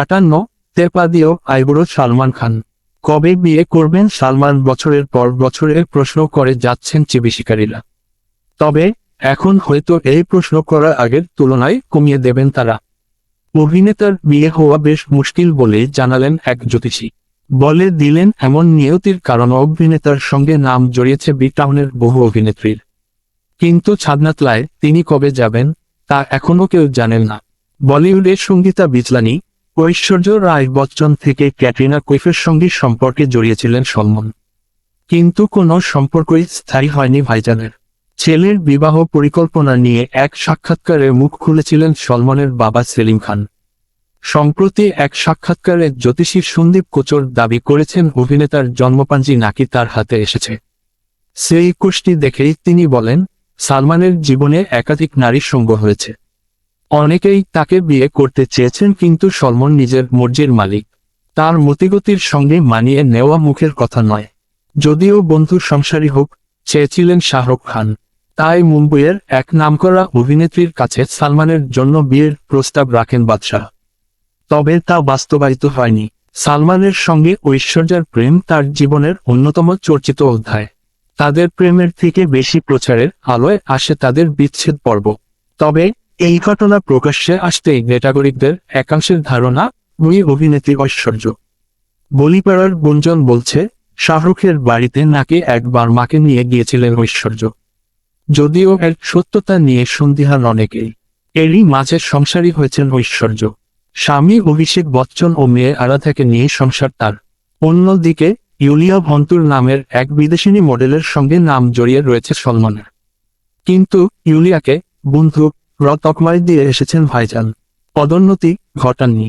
আটান্ন তেপা দিয়েও আইবুড়ো সালমান খান। কবে বিয়ে করবেন সালমান বছরের পর বছরের প্রশ্ন করে যাচ্ছেন চিবি শিকারীরা। তবে এখন হয়তো এই প্রশ্ন করার আগের তুলনায় কমিয়ে দেবেন তারা। অভিনেতার বিয়ে হওয়া বেশ মুশকিল বলে জানালেন এক জ্যোতিষী। বলে দিলেন এমন নিয়তির কারণ অভিনেতার সঙ্গে নাম জড়িয়েছে বি টাউনের বহু অভিনেত্রীর। কিন্তু ছাদনাতলায় তিনি কবে যাবেন, তা এখনও কেউ জানেন না। বলিউডের সঙ্গীতা বিজলানি ঐশ্বর্য রায় বচ্চন থেকে ক্যাটরিনা কৈফের সঙ্গে সম্পর্কে জড়িয়েছিলেন সলমন। কিন্তু কোনো সম্পর্কই স্থায়ী হয়নি ভাইজানের। ছেলের বিবাহ পরিকল্পনা নিয়ে এক সাক্ষাৎকারে মুখ খুলেছিলেন সলমনের বাবা সেলিম খান। সম্প্রতি এক সাক্ষাৎকারে জ্যোতিষী সন্দীপ কোচর দাবি করেছেন অভিনেতার জন্মপাঞ্জি নাকি তার হাতে এসেছে। সেই কুষ্টি দেখেই তিনি বলেন, সালমানের জীবনে একাধিক নারীর সঙ্গ হয়েছে। অনেকেই তাকে বিয়ে করতে চেয়েছেন কিন্তু সলমন নিজের মর্জির মালিক। তার মতিগতির সঙ্গে মানিয়ে নেওয়া মুখের কথা নয়। যদিও বন্ধু সংসারী হোক, চেয়েছিলেন শাহরুখ খান। তাই মুম্বইয়ের এক নামকরা অভিনেত্রীর কাছে সালমানের জন্য বিয়ের প্রস্তাব রাখেন বাদশাহ। তবে তা বাস্তবায়িত হয়নি। সালমানের সঙ্গে ঐশ্বর্যার প্রেম তার জীবনের অন্যতম চর্চিত অধ্যায়। তাদের প্রেমের থেকে বেশি প্রচারের আলোয় আসে তাদের বিচ্ছেদ পর্ব। তবে এই ঘটনা প্রকাশ্যে আসতেই নেটাগরিকদের একাংশের ধারণা, ওই অভিনেত্রী ঐশ্বর্য। বলিপাড়ার গুঞ্জন বলছে, শাহরুখের বাড়িতে নাকি একবার মাকে নিয়ে গিয়েছিলেন ঐশ্বর্য। যদিও এর সত্যতা নিয়ে সন্দিহান অনেকেই। এরই মাঝে সংসারী হয়েছেন ঐশ্বর্য। স্বামী অভিষেক বচ্চন ও মেয়ে আরাধাকে নিয়ে সংসার তার। অন্যদিকে, ইউলিয়া ভন্তুর নামের এক বিদেশিনী মডেলের সঙ্গে নাম জড়িয়ে রয়েছে সলমনের। কিন্তু ইউলিয়াকে বন্ধু র তকমায় দিয়ে এসেছেন ভাইজান। পদোন্নতি ঘটাননি।